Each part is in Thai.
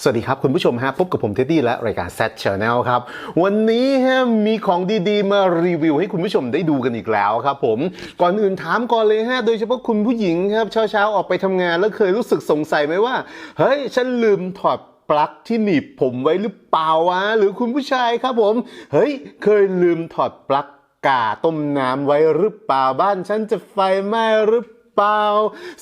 สวัสดีครับ คุณผู้ชมฮะพบกับผมเท็ดดี้และรายการ Set Channel ครับ วันนี้ฮะมีของดีๆ มารีวิวให้คุณผู้ชมได้ดูกันอีกแล้วครับผมก่อนอื่นถามก่อนเลยฮะโดยเฉพาะคุณผู้หญิงครับเช้าๆออกไปทำงานแล้วเคยรู้สึกสงสัยไหมว่า เฮ้ย ฉันลืมถอดปลั๊กที่หนีบผมไว้หรือเปล่าวะหรือคุณผู้ชายครับผม เฮ้ย เคยลืมถอดปลั๊กกาต้มน้ำไว้หรือเปล่าบ้านฉันจะไฟไหม้หรือ เปล่า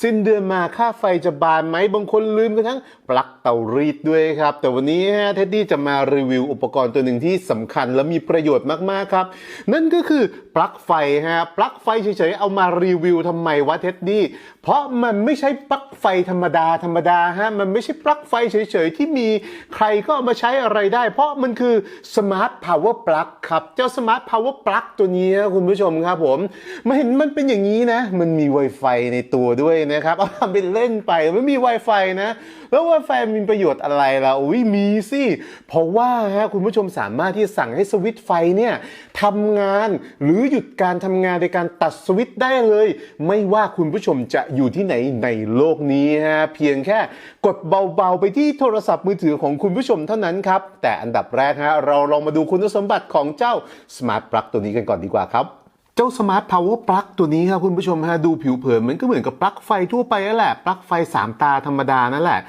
สิ้นเดือนมาค่าไฟจะบานไหมบางคนลืมกระทั่งปลั๊กเตารีดด้วยครับ แต่วันนี้ฮะเท็ดดี้จะมารีวิวอุปกรณ์ตัวหนึ่งที่สำคัญและมีประโยชน์มากๆครับ นั่นก็คือปลั๊กไฟฮะปลั๊กไฟเฉยๆเอามารีวิวทำไมวะเท็ดดี้เพราะมันไม่ใช่ปลั๊กไฟธรรมดาธรรมดาฮะมันไม่ใช่ปลั๊กไฟเฉยๆที่มีใครก็เอามาใช้อะไรได้ เพราะมันคือ Smart Power Plug ครับเจ้า Smart Power Plug ตัวนี้นะคุณผู้ชมครับผมมาเห็นมันเป็นอย่างนี้นะ มันมี Wi-Fi ในตัวด้วยนะครับเอาทำเป็นเล่นไปไม่มี Wi-Fi นะ แล้ว Wi-Fi มีประโยชน์อะไรล่ะอุ้ยมีสิ เพราะว่าฮะคุณผู้ชมสามารถที่สั่งให้สวิตช์ไฟเนี่ยทำงานหรือหยุดการทำงานในการตัดสวิตช์ได้เลย ไม่ว่าคุณผู้ชมจะอยู่ที่ไหนในโลกนี้ฮะเพียงแค่กดเบาๆไปที่โทรศัพท์มือถือของคุณผู้ชมเท่านั้นครับแต่อันดับแรกฮะเราลองมาดูคุณสมบัติของเจ้า Smart Plug ตัวนี้กันก่อนดีกว่าครับ เจ้าสมาร์ทพาวเวอร์ปลั๊กตัวนี้ครับคุณผู้ชมฮะดูผิวเผินมันก็เหมือนกับปลั๊กไฟทั่วไปนั่นแหละปลั๊กไฟ 3 ตาธรรมดานั่นแหละ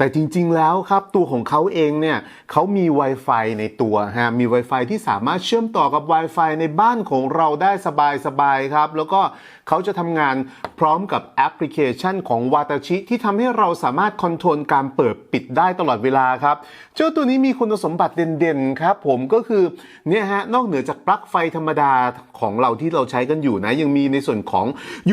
แต่จริงๆแล้วครับตัวของเขาเองเนี่ยเขามี Wi-Fi ในตัวฮะมี Wi-Fi ที่สามารถเชื่อมต่อกับ Wi-Fi ในบ้านของเราได้สบายๆครับ แล้วก็เขาจะทำงานพร้อมกับแอปพลิเคชันของวาตาชิที่ทำให้เราสามารถคอนโทรลการเปิดปิดได้ตลอดเวลาครับ เจ้าตัวนี้มีคุณสมบัติเด่นๆครับผมก็คือเนี่ยฮะนอกเหนือจากปลั๊กไฟธรรมดาของเราที่เราใช้กันอยู่นะ ยังมีในส่วนของ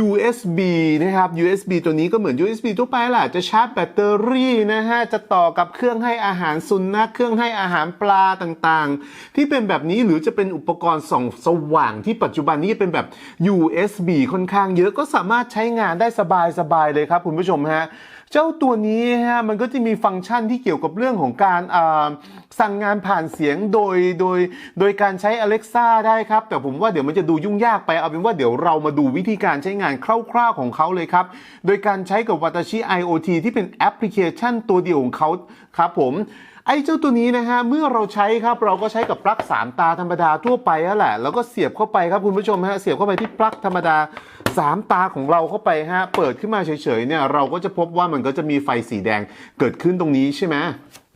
USB นะครับ USB ตัวนี้ก็เหมือน USB ทั่วไปแหละจะชาร์จแบตเตอรี่นะฮะจะต่อกับเครื่องให้อาหารสุนัขเครื่องให้อาหารปลาต่างๆ ที่เป็นแบบนี้หรือจะเป็นอุปกรณ์ส่องสว่างที่ปัจจุบันนี้เป็นแบบ USB ค่อนข้างเยอะก็สามารถใช้งานได้สบายๆเลยครับคุณผู้ชมฮะ เจ้าตัวนี้ฮะมันก็จะมีฟังก์ชันที่เกี่ยวกับเรื่องของการสั่งงานผ่านเสียงโดยโดยโดยการใช้ Alexa ได้ครับ แต่ผมว่าเดี๋ยวมันจะดูยุ่งยากไปเอาเป็นว่าเดี๋ยวเรามาดูวิธีการใช้งานคร่าวๆของเขาเลยครับ โดยการใช้กับวัตชิ IoT ที่เป็นแอปพลิเคชันตัวเดียวของเขาครับผมไอ้เจ้าตัวนี้นะฮะ เมื่อเราใช้ครับ เราก็ใช้กับปลั๊กสามตาธรรมดาทั่วไปนั่นแหละ แล้วก็เสียบเข้าไปครับคุณผู้ชมฮะ เสียบเข้าไปที่ปลั๊กธรรมดา สามตาของเราเข้าไปฮะ เปิดขึ้นมาเฉยๆเนี่ยเราก็จะพบว่ามันก็จะมีไฟสีแดงเกิดขึ้นตรงนี้ใช่ไหม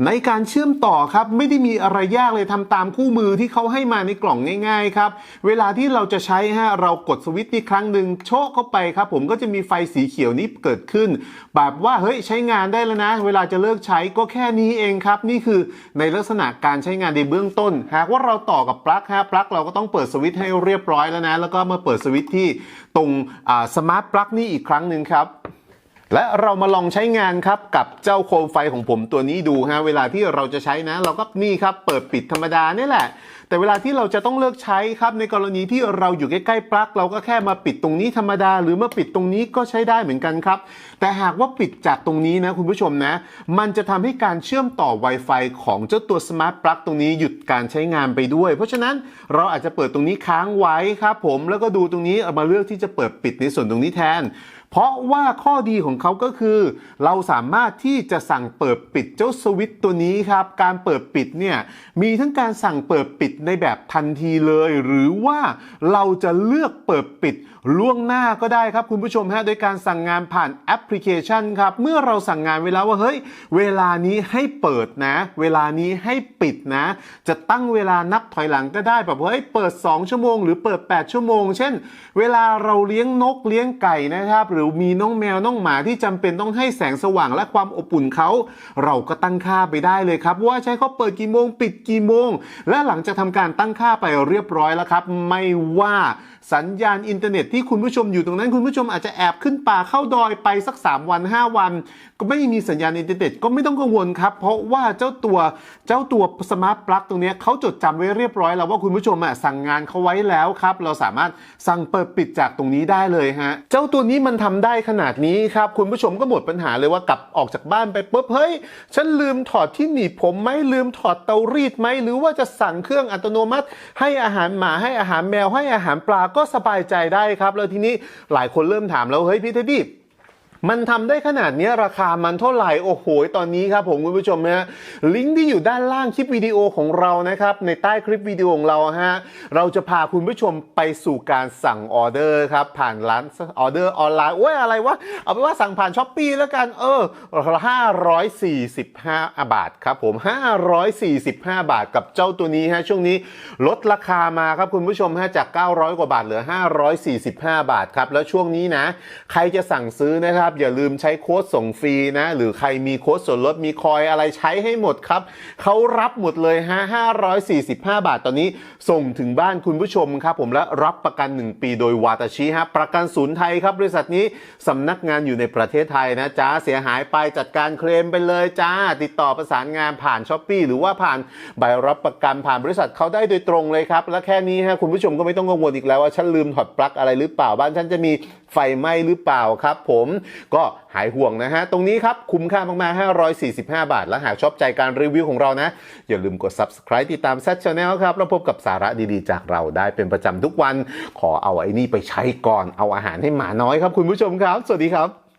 ในการเชื่อมต่อครับไม่ได้มีอะไรยากเลยทำตามคู่มือที่เขาให้มาในกล่องง่ายๆครับเวลาที่เราจะใช้ฮะเรากดสวิตช์นี่ครั้งหนึ่งโชกเข้าไปครับผมก็จะมีไฟสีเขียวนี้เกิดขึ้น แบบว่าเฮ้ยใช้งานได้แล้วนะ เวลาจะเลิกใช้ก็แค่นี้เองครับ นี่คือในลักษณะการใช้งานในเบื้องต้น หากว่าเราต่อกับปลั๊กฮะปลั๊กเราก็ต้องเปิดสวิตช์ให้เรียบร้อยแล้วนะ แล้วก็มาเปิดสวิตช์ที่ตรงสมาร์ทปลั๊กนี่อีกครั้งหนึ่งครับ และเรามาลองใช้งานครับกับเจ้าโคมไฟของผมตัวนี้ดูฮะเวลาที่เราจะใช้นะ เราก็นี่ครับเปิดปิดธรรมดานี่แหละ แต่เวลาที่เราจะต้องเลิกใช้ครับในกรณีที่เราอยู่ใกล้ๆปลั๊กเราก็แค่มาปิดตรงนี้ธรรมดา หรือมาปิดตรงนี้ก็ใช้ได้เหมือนกันครับ แต่หากว่าปิดจากตรงนี้นะคุณผู้ชมนะ มันจะทำให้การเชื่อมต่อ Wi-Fi ของเจ้าตัว Smart Plug ตรงนี้หยุดการใช้งานไปด้วย เพราะฉะนั้นเราอาจจะเปิดตรงนี้ค้างไว้ครับผมแล้วก็ดูตรงนี้เอามาเลือกที่จะเปิดปิดในส่วนตรงนี้แทน เพราะว่าข้อดีของเขาก็คือ เราสามารถที่จะสั่งเปิดปิดเจ้าสวิตช์ตัวนี้ครับ การเปิดปิดเนี่ยมีทั้งการสั่งเปิดปิดในแบบทันทีเลย หรือว่าเราจะเลือกเปิดปิดล่วงหน้าก็ได้ครับคุณผู้ชมฮะโดยการสั่งงานผ่านแอปพลิเคชันครับ เมื่อเราสั่งงานไว้แล้วว่าเฮ้ย เวลานี้ให้เปิดนะ เวลานี้ให้ปิดนะ จะตั้งเวลานับถอยหลังก็ได้แบบเฮ้ยเปิด 2 ชั่วโมง หรือเปิด 8 ชั่วโมง เช่น เวลาเราเลี้ยงนกเลี้ยงไก่นะครับหรือมีน้องแมวน้องหมาที่จำเป็นต้องให้แสงสว่างและความอบอุ่นเขา เราก็ตั้งค่าไปได้เลยครับ ว่าใช้เขาเปิดกี่โมงปิดกี่โมง และหลังจากทำการตั้งค่าไปเรียบร้อยแล้วครับ ไม่ว่าสัญญาณอินเทอร์เน็ตที่คุณผู้ชมอยู่ตรงนั้นคุณผู้ชมอาจจะแอบขึ้นป่าเข้าดอยไปสัก 3 วัน 5 วัน ก็ไม่มีสัญญาณอินเทอร์เน็ตก็ไม่ต้องกังวลครับ เพราะว่าเจ้าตัวเจ้าตัวสมาร์ทปลั๊กตรงนี้เขาจดจำไว้เรียบร้อยแล้วว่าคุณผู้ชมอะสั่งงานเขาไว้แล้วครับ เราสามารถสั่งเปิดปิดจากตรงนี้ได้เลยฮะเจ้าตัวนี้มันทำได้ขนาดนี้ครับ คุณผู้ชมก็หมดปัญหาเลยว่ากลับออกจากบ้านไปปุ๊บเฮ้ย ฉันลืมถอดที่หนีบผมไหมลืมถอดเตารีดไหมหรือว่าจะสั่งเครื่องอัตโนมัติ ให้อาหารหมาให้อาหารแมวให้อาหารปลาก็สบายใจได้ครับ แล้วทีนี้หลายคนเริ่มถามแล้วเฮ้ยพี่เทดดี้ มันทำได้ขนาดนี้ราคามันเท่าไหร่ โอ้โห ตอนนี้ครับผมคุณผู้ชมฮะลิงก์ที่อยู่ด้านล่างคลิปวิดีโอของเรานะครับ ในใต้คลิปวิดีโอของเราฮะเราจะพาคุณผู้ชมไปสู่การสั่งออเดอร์ครับ ผ่านร้านออเดอร์ออนไลน์โอ้ยอะไรวะ เอาไปนว่าสั่งผ่านช้อปปีแล้วกัน เออ 545 บาทครับผม 545 บาทกับเจ้าตัวนี้ฮะช่วงนี้ลดราคามาครับคุณผู้ชมฮะจาก 900 กว่าบาทเหลือ 545 บาทครับแล้วช่วงนี้นะ ใครจะสั่งซื้อนะครับอย่าลืมใช้โค้ดส่งฟรีนะ หรือใครมีโค้ดส่วนลดมีคอยอะไรใช้ให้หมดครับเขารับหมดเลยฮะ545 บาทตอนนี้ส่งถึงบ้านคุณผู้ชมครับ ผมและรับประกัน 1 ปีโดยวาตาชิฮะประกันศูนย์ไทยครับบริษัทนี้สำนักงานอยู่ในประเทศไทยนะจ้าเสียหายไปจัดการเคลมไปเลยจ้า ติดต่อประสานงานผ่านช้อปปีหรือว่าผ่านใบรับประกันผ่านบริษัทเขาได้โดยตรงเลยครับ และแค่นี้ฮะคุณผู้ชมก็ไม่ต้องกังวลอีกแล้วว่าฉันลืมถอดปลั๊กอะไรหรือเปล่าบ้านฉันจะมีไฟไหม้หรือเปล่าครับ ผมก็หายห่วงนะฮะ ตรงนี้ครับ คุ้มค่ามากๆ 545 บาท และหากชอบใจการรีวิวของเรานะ อย่าลืมกด subscribe ติดตาม Set Channel ครับ แล้วพบกับสาระดีๆ จากเราได้เป็นประจำทุกวัน ขอเอาไอ้นี่ไปใช้ก่อน เอาอาหารให้หมาน้อยครับคุณผู้ชมครับ สวัสดีครับ